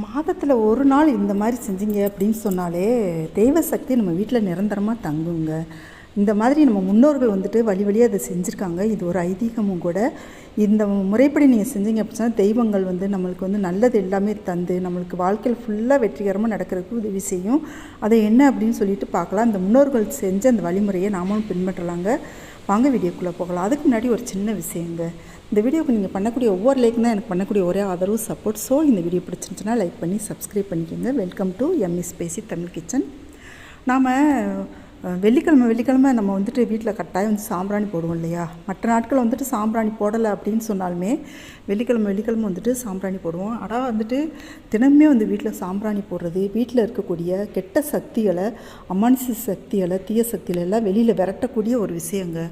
மாதத்தில் ஒரு நாள் இந்த மாதிரி செஞ்சீங்க அப்படின்னு சொன்னாலே தெய்வ சக்தி நம்ம வீட்டில் நிரந்தரமாக தங்குங்க. இந்த மாதிரி நம்ம முன்னோர்கள் வந்துட்டு வழி வழியாக அதை செஞ்சுருக்காங்க. இது ஒரு ஐதீகமும் கூட. இந்த முறைப்படி நீங்கள் செஞ்சீங்க அப்படின்னா தெய்வங்கள் வந்து நம்மளுக்கு வந்து நல்லது எல்லாமே தந்து நம்மளுக்கு வாழ்க்கையில் ஃபுல்லாக வெற்றிகரமாக நடக்கிறதுக்கு உதவி செய்யும். அதை என்ன அப்படின்னு சொல்லிட்டு பார்க்கலாம். இந்த முன்னோர்கள் செஞ்ச அந்த வழிமுறையை நாமளும் பின்பற்றலாங்க. வாங்க வீடியோக்குள்ளே போகலாம். அதுக்கு முன்னாடி ஒரு சின்ன விஷயங்க. இந்த வீடியோக்கு நீங்கள் பண்ணக்கூடிய ஒவ்வொரு லைக்கும் தான் எனக்கு பண்ணக்கூடிய ஒரே ஆதரவு சப்போர்ட் ஸோ இந்த வீடியோ பிடிச்சிருந்துச்சுன்னா லைக் பண்ணி சப்ஸ்கிரைப் பண்ணிக்கோங்க. வெல்கம் டு எம்இஸ் பேசி தமிழ் கிச்சன் நாம் வெள்ளிக்கிழமை வெள்ளிக்கிழமை நம்ம வந்துட்டு வீட்டில் கட்டாயம் வந்து சாம்பிராணி போடுவோம் இல்லையா? மற்ற நாட்கள் வந்துட்டு சாம்பிராணி போடலை அப்படின்னு சொன்னாலுமே வெள்ளிக்கிழமை வெள்ளிக்கிழமை வந்துட்டு சாம்பிராணி போடுவோம். ஆனால் வந்துட்டு தினமே வந்து வீட்டில் சாம்பிராணி போடுறது வீட்டில் இருக்கக்கூடிய கெட்ட சக்திகளை அமானுஷ சக்திகளை தீய சக்திகளெல்லாம் வெளியில் விரட்டக்கூடிய ஒரு விஷயங்க.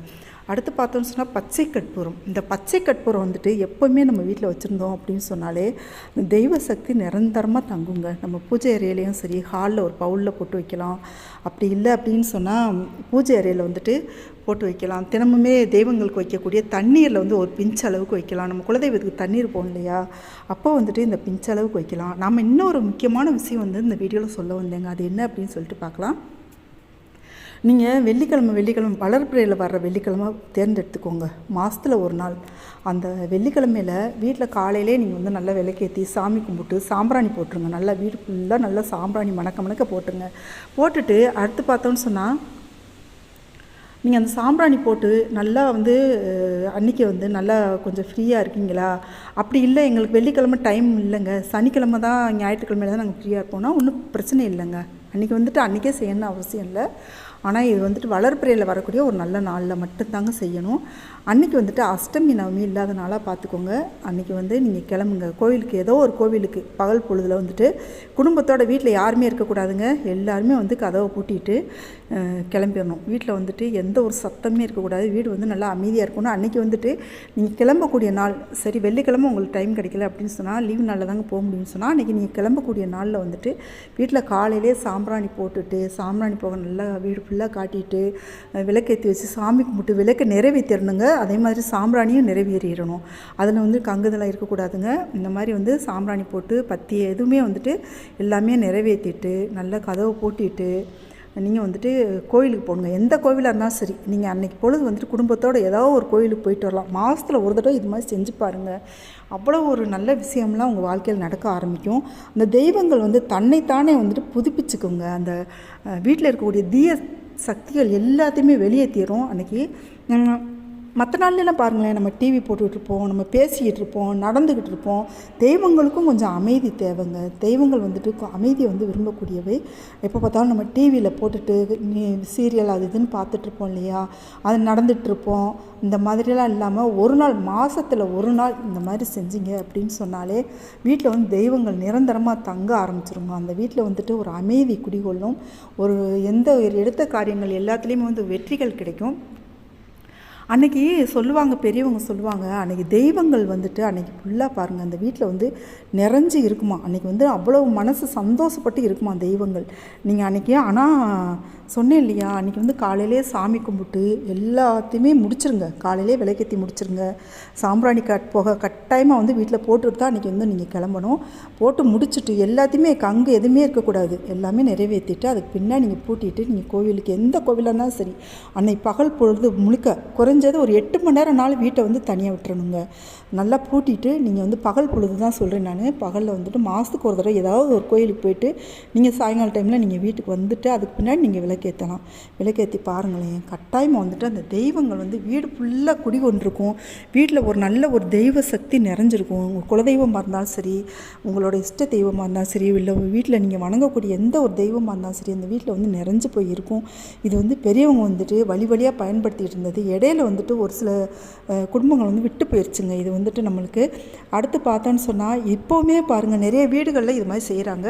அடுத்து பார்த்தோம்னு சொன்னால் பச்சை கற்பூரம். இந்த பச்சை கற்பூரம் வந்துட்டு எப்போவுமே நம்ம வீட்டில் வச்சுருந்தோம் அப்படின்னு சொன்னாலே தெய்வ சக்தி நிரந்தரமாக தங்குங்க. நம்ம பூஜை அறையிலையும் சரி ஹாலில் ஒரு பவுலில் போட்டு வைக்கலாம். அப்படி இல்லை அப்படின்னு சொன்னால் பூஜை அறையில் வந்துட்டு போட்டு வைக்கலாம். தினமுமே தெய்வங்களுக்கு வைக்கக்கூடிய தண்ணீரில் வந்து ஒரு பிஞ்ச் அளவுக்கு வைக்கலாம். நம்ம குலதெய்வத்துக்கு தண்ணீர் போகும் இல்லையா? அப்போ வந்துட்டு இந்த பிஞ்ச் அளவுக்கு வைக்கலாம். நாம் இன்னொரு முக்கியமான விஷயம் வந்து இந்த வீடியோவில் சொல்ல வந்தேங்க. அது என்ன அப்படின்னு சொல்லிட்டு பார்க்கலாம். நீங்கள் வெள்ளிக்கிழமை வெள்ளிக்கிழமை வளர்ப்பிறையில் வர்ற வெள்ளிக்கிழமை தேர்ந்தெடுத்துக்கோங்க. மாதத்தில் ஒரு நாள். அந்த வெள்ளிக்கிழமையில் வீட்டில் காலையிலே நீங்கள் வந்து நல்லா விளக்கேற்றி சாமி கும்பிட்டு சாம்பிராணி போட்டுருங்க. நல்லா வீடு ஃபுல்லாக நல்லா சாம்பிராணி மணக்க மணக்க போட்டுருங்க. போட்டுட்டு அடுத்து பார்த்தோன்னு சொன்னால் நீங்கள் அந்த சாம்பிராணி போட்டு நல்லா வந்து அன்றைக்கி அன்னைக்கு வந்து நல்லா கொஞ்சம் ஃப்ரீயாக இருக்கீங்களா? அப்படி இல்லை எங்களுக்கு வெள்ளிக்கிழமை டைம் இல்லைங்க. சனிக்கிழமை தான் ஞாயிற்றுக்கிழமையில தான் நாங்கள் ஃப்ரீயாக இருப்போம்னா ஒன்றும் பிரச்சனை இல்லைங்க. அன்றைக்கி வந்துட்டு அன்றைக்கே செய்யணும்னு அவசியம் இல்லை. ஆனால் இது வந்துட்டு வளர்ப்பிறையில் வரக்கூடிய ஒரு நல்ல நாளில் மட்டும்தாங்க செய்யணும். அன்றைக்கி வந்துட்டு அஷ்டமி நவமி இல்லாத நாளாக பார்த்துக்கோங்க அன்றைக்கி வந்து நீங்கள் கிளம்புங்க. கோவிலுக்கு ஏதோ ஒரு கோவிலுக்கு பகல் பொழுதில் வந்துட்டு குடும்பத்தோட வீட்டில் யாருமே இருக்கக்கூடாதுங்க. எல்லாருமே வந்து கதவை பூட்டிட்டு கிளம்பிடணும். வீட்டில் வந்துட்டு எந்த ஒரு சத்தமே இருக்கக்கூடாது. வீடு வந்து நல்லா அமைதியாக இருக்கணும். அன்றைக்கி வந்துட்டு நீங்கள் கிளம்பக்கூடிய நாள் சரி வெள்ளிக்கிழமை உங்களுக்கு டைம் கிடைக்கல அப்படின்னு சொன்னால் லீவ் நாளில் தாங்க போக முடியும்னு சொன்னால் அன்றைக்கி நீங்கள் கிளம்பக்கூடிய நாளில் வந்துட்டு வீட்டில் காலையிலே சாம்பிராணி போட்டுட்டு சாம்பிராணி போக நல்லா வீடு ஃபுல்லாக காட்டிட்டு விளக்கேற்றி வச்சு சாமி கும்பிட்டு விளக்கை நிறைவேற்றிடணுங்க அதே மாதிரி சாம்பிராணியும் நிறைவேறிடணும். அதில் வந்து கங்குதெல்லாம் இருக்கக்கூடாதுங்க. இந்த மாதிரி வந்து சாம்பிராணி போட்டு பத்தி எதுவுமே வந்துட்டு எல்லாமே நிறைவேற்றிட்டு நல்லா கதவை பூட்டிட்டு நீங்கள் வந்துட்டு கோயிலுக்கு போகணுங்க. எந்த கோவிலாக இருந்தாலும் சரி நீங்கள் அன்னைக்கு பொழுது வந்துட்டு குடும்பத்தோடு ஏதாவது ஒரு கோயிலுக்கு போயிட்டு வரலாம். மாதத்தில் ஒரு தடவை இது மாதிரி செஞ்சு பாருங்கள் அவ்வளோ ஒரு நல்ல விஷயம்லாம் உங்கள் வாழ்க்கையில் நடக்க ஆரம்பிக்கும். அந்த தெய்வங்கள் வந்து தன்னைத்தானே வந்துட்டு புதுப்பிச்சுக்குங்க. அந்த வீட்டில் இருக்கக்கூடிய தீய சக்திகள் எல்லாத்தையுமே வெளியேற்றிடும் அன்றைக்கி மற்ற நாள்லாம் பாருங்களேன் நம்ம டிவி போட்டுக்கிட்டு இருப்போம் நம்ம பேசிக்கிட்டு இருப்போம் நடந்துக்கிட்டு இருப்போம் தெய்வங்களுக்கும் கொஞ்சம் அமைதி தேவைங்க. தெய்வங்கள் வந்துட்டு அமைதியை வந்து விரும்பக்கூடியவை. எப்போ பார்த்தாலும் நம்ம டிவியில் போட்டுட்டு சீரியல் அது இதுன்னு பார்த்துட்ருப்போம் இல்லையா? அது நடந்துகிட்ருப்போம் இந்த மாதிரிலாம் இல்லாமல் ஒரு நாள் மாதத்தில் ஒரு நாள் இந்த மாதிரி செஞ்சீங்க அப்படின்னு சொன்னாலே வீட்டில் வந்து தெய்வங்கள் நிரந்தரமாக தங்க ஆரம்பிச்சிருங்க. அந்த வீட்டில் வந்துட்டு ஒரு அமைதி குடிகொள்ளும். ஒரு எந்த ஒரு எடுத்த காரியங்கள் எல்லாத்துலேயுமே வந்து வெற்றிகள் கிடைக்கும். அன்றைக்கி சொல்லுவாங்க பெரியவங்க சொல்லுவாங்க அன்றைக்கி தெய்வங்கள் வந்துட்டு அன்றைக்கி ஃபுல்லாக பாருங்கள் அந்த வீட்டில் வந்து நிறைஞ்சு இருக்குமா? அன்றைக்கி வந்து அவ்வளோ மனசு சந்தோஷப்பட்டு இருக்குமா தெய்வங்கள்? நீங்கள் அன்றைக்கி ஆனால் சொன்னேன் இல்லையா அன்றைக்கி வந்து காலையிலே சாமி கும்பிட்டு எல்லாத்தையுமே முடிச்சிருங்க. காலையிலே விளக்கேற்றி முடிச்சிருங்க. சாம்பிராணி கட் போக கட்டாயமாக வந்து வீட்டில் போட்டுட்டு தான் அன்றைக்கி வந்து நீங்கள் கிளம்பணும். போட்டு முடிச்சுட்டு எல்லாத்தையுமே கங்கு எதுவுமே இருக்கக்கூடாது. எல்லாமே நிறைவேற்றிட்டு அதுக்கு பின்னாடி நீங்கள் பூட்டிட்டு நீங்கள் கோவிலுக்கு எந்த கோவிலாக இருந்தாலும் சரி அன்னைக்கு பகல் பொழுது முழுக்க முடிஞ்சது ஒரு எட்டு மணி நேரம் நாள் வீட்டை வந்து தனியாக விட்டுறணுங்க. நல்லா பூட்டிட்டு நீங்கள் வந்து பகல் பொழுது தான் சொல்கிறேன் நான். பகலில் வந்துட்டு மாதத்துக்கு ஒரு தடவை ஏதாவது ஒரு கோயிலுக்கு போயிட்டு நீங்கள் சாயங்கால டைமில் நீங்கள் வீட்டுக்கு வந்துட்டு அதுக்கு பின்னாடி நீங்கள் விளக்கேற்றலாம் விளக்கேற்றி பாருங்களேன். கட்டாயமாக வந்துட்டு அந்த தெய்வங்கள் வந்து வீடு ஃபுல்லாக குடி கொண்டிருக்கும். வீட்டில் ஒரு நல்ல ஒரு தெய்வ சக்தி நிறைஞ்சிருக்கும். உங்கள் குலதெய்வமாக இருந்தாலும் சரி உங்களோட இஷ்ட தெய்வமாக இருந்தாலும் சரி இல்லை உங்கள் வீட்டில் நீங்கள் வணங்கக்கூடிய எந்த ஒரு தெய்வமாக இருந்தாலும் சரி அந்த வீட்டில் வந்து நிறைஞ்சு போய் இருக்கும். இது வந்து பெரியவங்க வந்துட்டு வழி வழியாக பயன்படுத்திகிட்டு இருந்தது. இடையில வந்துட்டு ஒரு சில குடும்பங்கள் வந்து விட்டு போயிடுச்சுங்க இது வந்துட்டு நம்மளுக்கு அடுத்து பார்த்தோன்னு சொன்னால் இப்போவுமே பாருங்கள் நிறைய வீடுகளில் இது மாதிரி செய்கிறாங்க